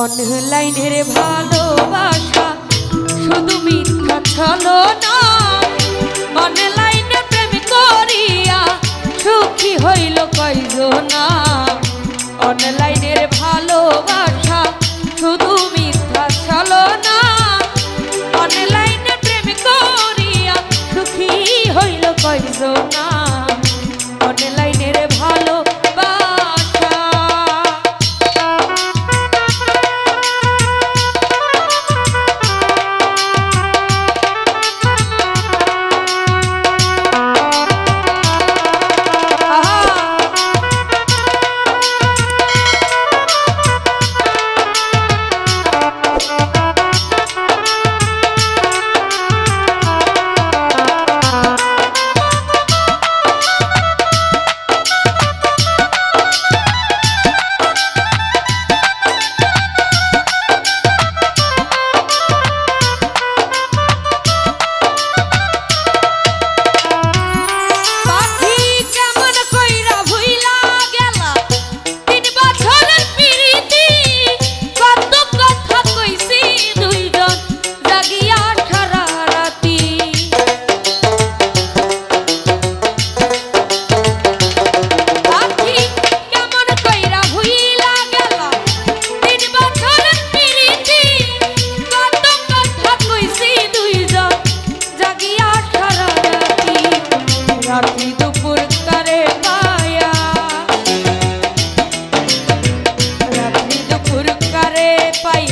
অনলাইনের ভালোবাসা শুধু মিথ্যা ছলো না অনলাইনে প্রেম করিয়া সুখী হইল কয়জনা। অনলাইনের ভালোবাসা শুধু মিথ্যা ছলো না অনলাইনে প্রেম করিয়া সুখী হইল কয়জনা। pai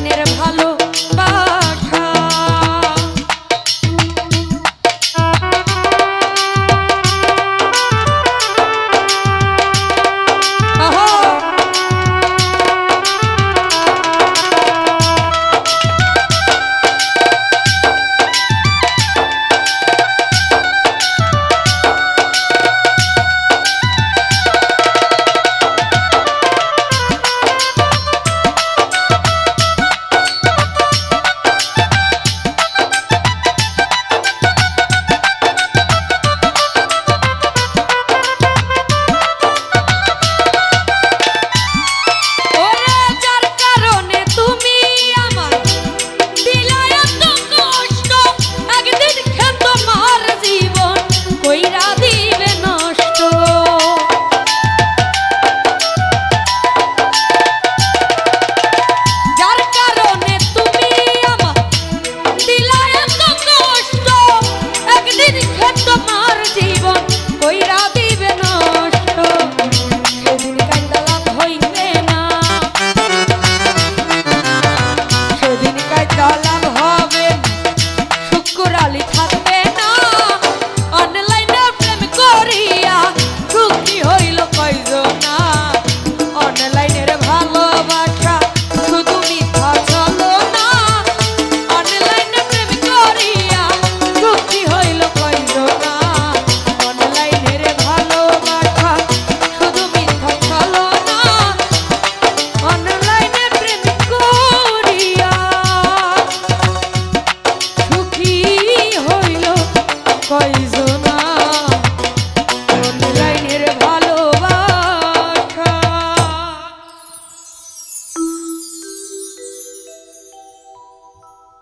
আইনের ভালো sorriso